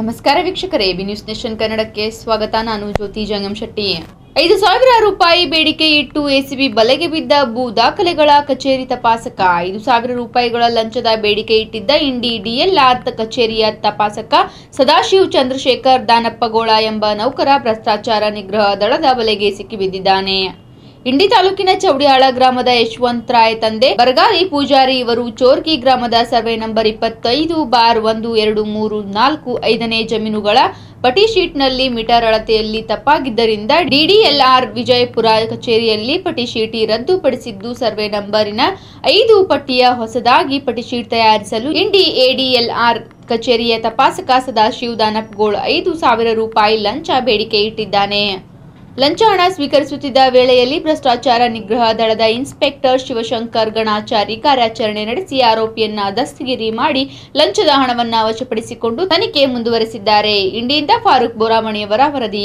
ನಮಸ್ಕಾರ ವೀಕ್ಷಕರೇ B news nation ಕನ್ನಡಕ್ಕೆ ಸ್ವಾಗತ. ನಾನು ಜ್ಯೋತಿ ಜಂಗಮ್ ಶೆಟ್ಟಿ. ಐದು ಸಾವಿರ ರೂಪಾಯಿ ಬೇಡಿಕೆ ಇಟ್ಟು ಎಸಿಬಿ ಬಲೆಗೆ ಬಿದ್ದ ಭೂ ದಾಖಲೆಗಳ ಕಚೇರಿ ತಪಾಸಕ. ಐದು ಸಾವಿರ ರೂಪಾಯಿಗಳ ಲಂಚದ ಬೇಡಿಕೆ ಇಟ್ಟಿದ್ದ ಇಂಡಿ ಡಿಎಲ್ಆರ್ ಕಚೇರಿಯ ತಪಾಸಕ ಸದಾಶಿವ್ ಚಂದ್ರಶೇಖರ್ ದಾನಪ್ಪಗೋಳ ಎಂಬ ನೌಕರ ಭ್ರಷ್ಟಾಚಾರ ನಿಗ್ರಹ ದಳದ ಬಲೆಗೆ ಸಿಕ್ಕಿಬಿದ್ದಿದ್ದಾನೆ. ಇಂಡಿ ತಾಲೂಕಿನ ಚೌಡಿಯಾಳ ಗ್ರಾಮದ ಯಶವಂತ್ ರಾಯ್ ತಂದೆ, ಬರ್ಗಾರಿ ಪೂಜಾರಿ ಇವರು ಚೋರ್ಕಿ ಗ್ರಾಮದ ಸರ್ವೆ ನಂಬರ್ ಇಪ್ಪತ್ತೈದು, ಬಾರ್ ಒಂದು, ಎರಡು, ಮೂರು, ನಾಲ್ಕು, ಐದನೇ ಜಮೀನುಗಳ ಪಟಿ ಶೀಟ್ನಲ್ಲಿ ಮೀಟರ್ ಅಳತೆಯಲ್ಲಿ ತಪ್ಪಾಗಿದ್ದರಿಂದ ಡಿಡಿಎಲ್ಆರ್ ವಿಜಯಪುರ ಕಚೇರಿಯಲ್ಲಿ ಪಟಿ ಶೀಟಿ ರದ್ದುಪಡಿಸಿದ್ದು, ಸರ್ವೆ ನಂಬರಿನ ಐದು ಪಟ್ಟಿಯ ಹೊಸದಾಗಿ ಪಟಿ ಶೀಟ್ ತಯಾರಿಸಲು ಇಂಡಿ ಎಡಿಎಲ್ಆರ್ ಕಚೇರಿಯ ತಪಾಸಕ ಸದಾಶಿವ ದಾನಪ್ಗೋಳ್ ಐದು ಸಾವಿರ ರೂಪಾಯಿ ಲಂಚ ಬೇಡಿಕೆ ಇಟ್ಟಿದ್ದಾನೆ. ಲಂಚ ಹಣ ಸ್ವೀಕರಿಸುತ್ತಿದ್ದ ವೇಳೆಯಲ್ಲಿ ಭ್ರಷ್ಟಾಚಾರ ನಿಗ್ರಹ ದಳದ ಇನ್ಸ್ಪೆಕ್ಟರ್ ಶಿವಶಂಕರ್ ಗಣಾಚಾರಿ ಕಾರ್ಯಾಚರಣೆ ನಡೆಸಿ ಆರೋಪಿಯನ್ನ ದಸ್ತಗಿರಿ ಮಾಡಿ ಲಂಚದ ಹಣವನ್ನು ವಶಪಡಿಸಿಕೊಂಡು ತನಿಖೆ ಮುಂದುವರೆಸಿದ್ದಾರೆ. ಇಂಡಿಯಿಂದ ಫಾರೂಕ್ ಬೋರಾಮಣಿಯವರ ವರದಿ.